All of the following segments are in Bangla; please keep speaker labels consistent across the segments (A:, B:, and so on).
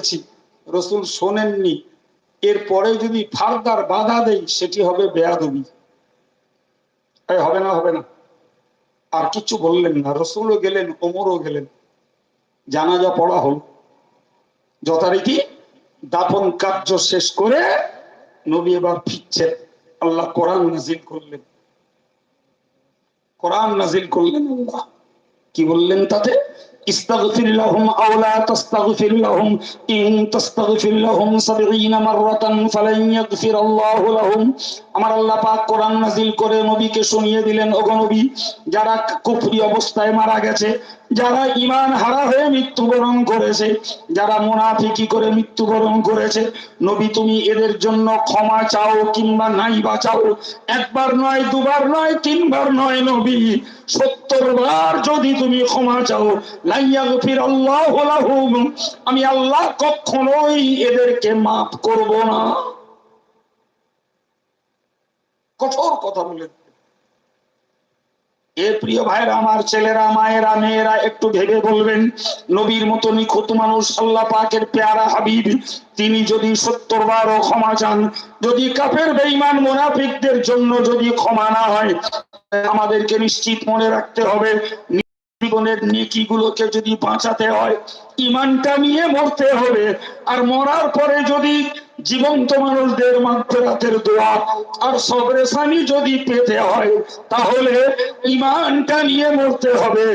A: বলেছি রসুল শোনেননি। এরপরে যদি ফার্দার বাধা দেই, সেটি হবে বেয়াদবি। হবে না হবে না। আর কিছু বললেন না। রসুলও গেলেন, ওমরও গেলেন। জানাজা পড়া হল। যথারীতি দাপন কার্য শেষ করে নবী এবার ফিরছেন। আল্লাহ কোরআন নাজিল করলেন। কোরআন নাজিল করলেন আল্লাহ। কি বললেন তাতে? استغفر لهم أو لا تستغفر لهم. إن تستغفر لهم سبعين مرة فلن يغفر الله لهم. আমার আল্লাহ পাক কোরআন নাজিল করে নবীকে শুনিয়ে দিলেন, ওগো নবী, যারা কুফরি অবস্থায় মারা গেছে, যারা ইমান হারা হয়ে মৃত্যুবরণ করেছে, যারা মুনাফিকি করে মৃত্যুবরণ করেছে, নবী তুমি এদের জন্য ক্ষমা চাও কিংবা নাই বাঁচাও একবার নয়, দুবার নয়, তিনবার নয় নবী সত্তর বার যদি তুমি ক্ষমা চাও লাইয়াগফির আল্লাহ আমি আল্লাহ কখনোই এদেরকে মাফ করব না। কঠোর কথা বলেন এ প্রিয় ভাইরা, আমার ছেলেরা, মায়েরা, মেয়েরা, একটু ভেবে বলবেন, নবীর মতো নিখুঁত মানুষ আল্লাহ পাকের পেয়ারা হাবিব, তিনি যদি সত্তর বারও ক্ষমা চান, যদি কাফের, বেঈমান, মুনাফিকদের জন্য যদি ক্ষমা না হয়, আমাদেরকে নিশ্চিত মনে রাখতে হবে, জীবনের নেকি গুলোকে যদি বাঁচাতে হয় ইমানটা নিয়ে মরতে হবে, আর মরার পরে যদি জীবন্ত মানুষদের মাধ্যরাতের দোয়া আর সবরেসানি যদি পেতে হয়, তাহলে ইমানটা নিয়ে মরতে হবে।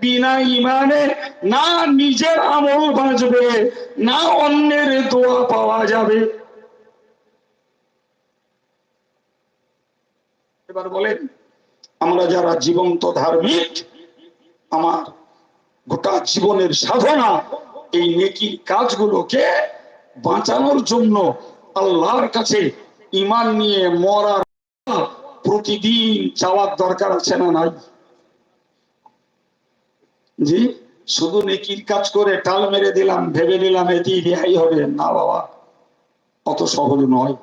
A: বিনা ইমানে না নিজের আমল বাঁচবে, না অন্যের দোয়া পাওয়া যাবে। এবার বলেন, আমরা যারা জীবন্ত ধার্মিক, আমার গোটা জীবনের সাধনা এই নেকির কাজগুলোকে বাঁচানোর জন্য আল্লাহর কাছে ইমান নিয়ে মরার প্রতিদিন চাওয়ার দরকার আছে না নাই? জি, শুধু নেকির কাজ করে টাল মেরে দিলাম, ভেবে নিলাম এটি রেহাই হবে। না বাবা, অত সহজ নয়।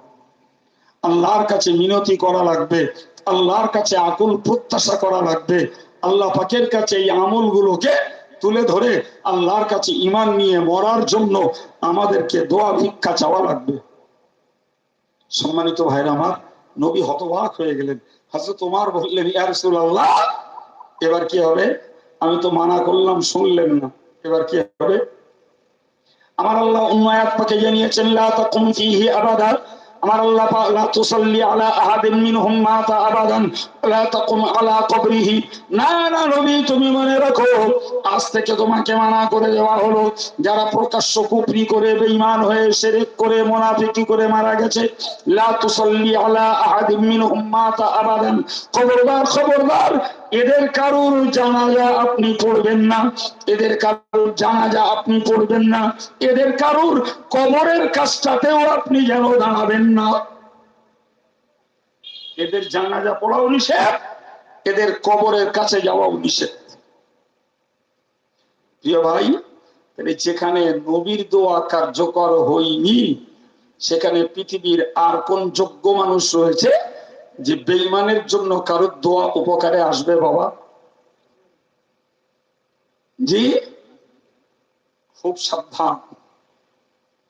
A: আল্লাহর কাছে মিনতি করা লাগবে, আল্লাহর কাছে আকুল প্রত্যাশা করা লাগবে। আল্লাহ পাকের কাছে এই আমলগুলোকে তুলে ধরে আল্লাহর কাছে ইমান নিয়ে মরার জন্য আমাদেরকে দোয়া ভিক্ষা চাওয়া লাগবে। সম্মানিত ভাইরা আমার, নবী হতবাক হয়ে গেলেন। হাজরত তোমার বললেন ইয়ারসুল আল্লাহ এবার কি হবে? আমি তো মানা করলাম, শুনলেন না। এবার কি হবে? আমার আল্লাহ উন্নয়াত পাকে জানিয়েছেন, লা তাকুম ফিহি আবাদা। আমার আল্লাহ লা তুসাল্লি আলা আহাদিন মিনহুম মাতা আবাদান, লা তাকুম আলা কবরিহি। না না, নবী, তুমি মনে রাখো, আজ থেকে তোমাকে মানা করে দেওয়া হলো, যারা প্রকাশ্য কুফরি করে, বেঈমান হয়ে, শিরক করে, মুনাফিকি করে মারা গেছে, লা তুসাল্লি আলা আহাদিন মিনহুম মাতা আবাদান। খবরদার খবরদার এদের কারুর জানাজা আপনি পড়বেন না, এদের কারুর জানাজা আপনি পড়বেন না, এদের কারুর কবরের কাজটাতেও আপনি যেন দাঁড়াবেন না। এদের জানাজা পড়াও নিষেধ, এদের কবরের কাছে যাওয়াও নিষেধ। প্রিয় ভাই যেখানে নবীর দোয়া কার্যকর হয়নি, সেখানে পৃথিবীর আর কোন যোগ্য মানুষ রয়েছে? যে বেইমানের জন্য কারোর দোয়া উপকারে আসবে বাবা। জি, খুব সাবধান।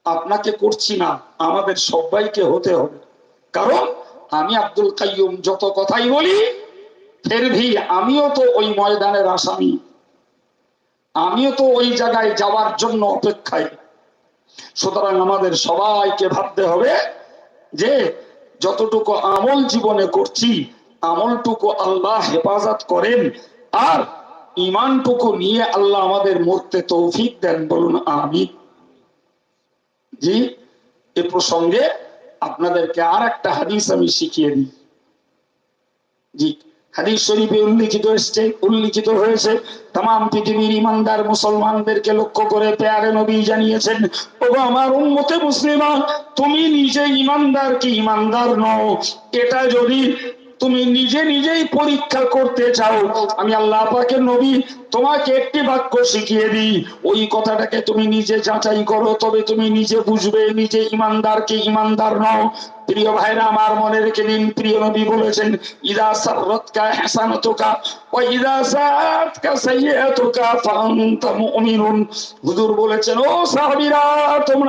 A: আপনাকে করছি না, আমাদের সবাইকে হতে হবে। কারণ আমি আব্দুল কাইয়ুম, যত কথাই বলি, ফের ভি, আমিও তো ওই ময়দানের আসামি। আমিও তো ওই জায়গায় যাওয়ার জন্য অপেক্ষায়। সুতরাং আমাদের সবাইকে ভাবতে হবে যে যতটুকু আমল জীবনে করছি, আমলটুকু আল্লাহ হেফাজত করেন। আর ইমানটুকু নিয়ে আল্লাহ আমাদের মরতে তৌফিক দেন, বলুন আমি জি, এ প্রসঙ্গে আপনাদেরকে আর একটা হাদিস আমি শিখিয়ে দিই। জি। হাদিস শরীফে উল্লিখিত এসছে, উল্লিখিত হয়েছে। তাম পৃথিবীর ইমানদার মুসলমানদেরকে লক্ষ্য করে পেয়ারে নবী জানিয়েছেন ও আমার উন্মতে মুসলিমা, তুমি নিজে ইমানদার কি ইমানদার নও? এটা যদি তুমি নিজে নিজেই পরীক্ষা করতে চাও। আমি আল্লাহ পাকে নবী, তোমাকে একটি বাক্য শিখিয়ে দিই। ওই কথাটাকে তুমি নিজে যাচাই করো, তবে তুমি নিজে বুঝবে, নিজে ইমানদারকে ইমানদার নও। প্রিয় ভাইরা, আমার মনে রেখে নিন প্রিয় নবী বলেছেন, ইদা সাররতকা হাসানাতুকা ওয়া ইদা সাআতকা সাইয়্যাতুকা ফাআনতা মুমিনুন। হুজুর বলেছেন, ও সাহাবীরা, তোমরা